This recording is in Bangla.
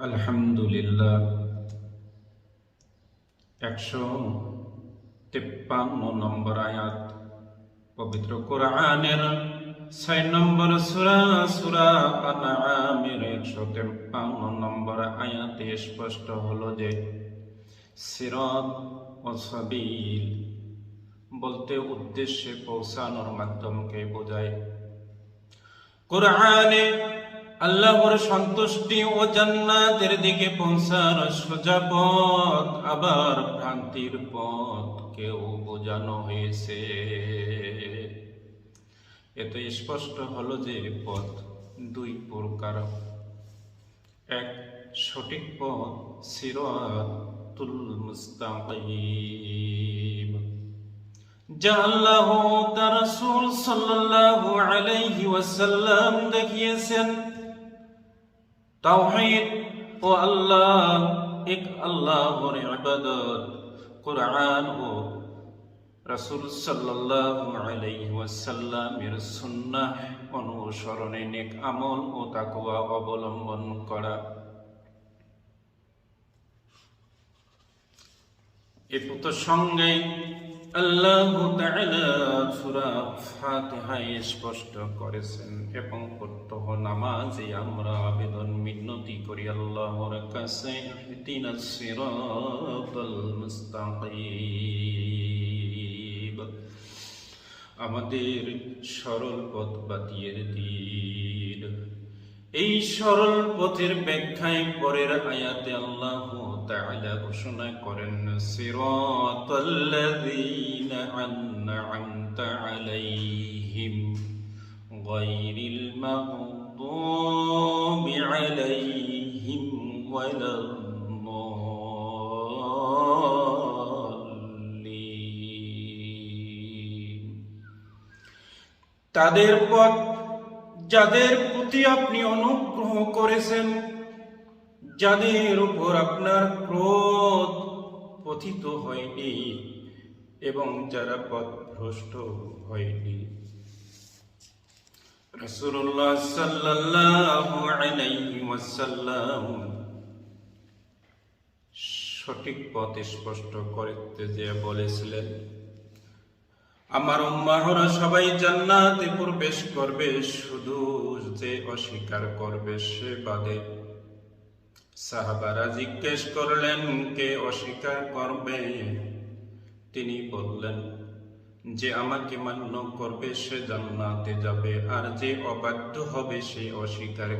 আলহামদুলিল্লাহ। একশো তেপ্পান্ন নম্বর আয়াত, পবিত্র কোরআনের ছয় নম্বর সুরা সুরা আনামের একশো তেপ্পান্ন নম্বর আয়াতে স্পষ্ট হলো যে, সিরত ও সাবিল বলতে উদ্দেশ্যে পৌঁছানোর মাধ্যমকে বোঝায়। কোরআনে আল্লাহর সন্তুষ্টি ও জান্নাতের দিকে পৌঁছার সোজা পথ, আবার ভ্রান্তির পথ কেউ বোঝানো হয়েছে। এত স্পষ্ট হলো যে পথ দুই প্রকার। এক, সঠিক পথ, সিরাতুল মুস্তাকিম, যা আল্লাহ তার রাসূল সাল্লাল্লাহু আলাইহি ওয়াসাল্লাম দেখিয়েছেন। তাওহীদ, ও আল্লাহ, এক আল্লাহর ইবাদত, কোরআন ও রাসূল সাল্লাল্লাহু আলাইহি ওয়াসাল্লামের সুন্নাহ অনুসরণে নেক আমল ও তাকওয়া অবলম্বন করা। এ সঙ্গে আল্লাহ সূরা ফাতিহায় স্পষ্ট করেছেন এবং প্রত্যহ নামাজে আমরা আবেদন আল্লাহর কাছে ইহদিনাস সিরাতাল মুস্তাকিম আমাদের সরল পথ বাতিয়ে দিন। এই সরল পথের ব্যাখ্যায় পরের আয়াতে আল্লাহ তাআলা ঘোষণা করেন, সিরাতাল্লাযীনা আন'আমতা আলাইহিম তাদের পথ, যাদের প্রতি আপনি অনুগ্রহ করেছেন, যাদের উপর আপনার ক্রোধ পতিত হয়নি এবং যারা পথ ভ্রষ্ট হয়নি। রাসূলুল্লাহ সাল্লাল্লাহু আলাইহি ওয়াসাল্লাম সঠিক পথ স্পষ্ট করতে যে বলেছিলেন, আমার উম্মাহরা সবাই জান্নাতে প্রবেশ করবে, শুধু যে অস্বীকার করবে সে বাদে। সাহাবারা জিজ্ঞেস করলেন, কে অস্বীকার করবে? তিনি বললেন, যে আমাকে মান্য করবে সে জান্নাতে যাবে, আর যে অবাধ্য হবে সে অস্বীকারী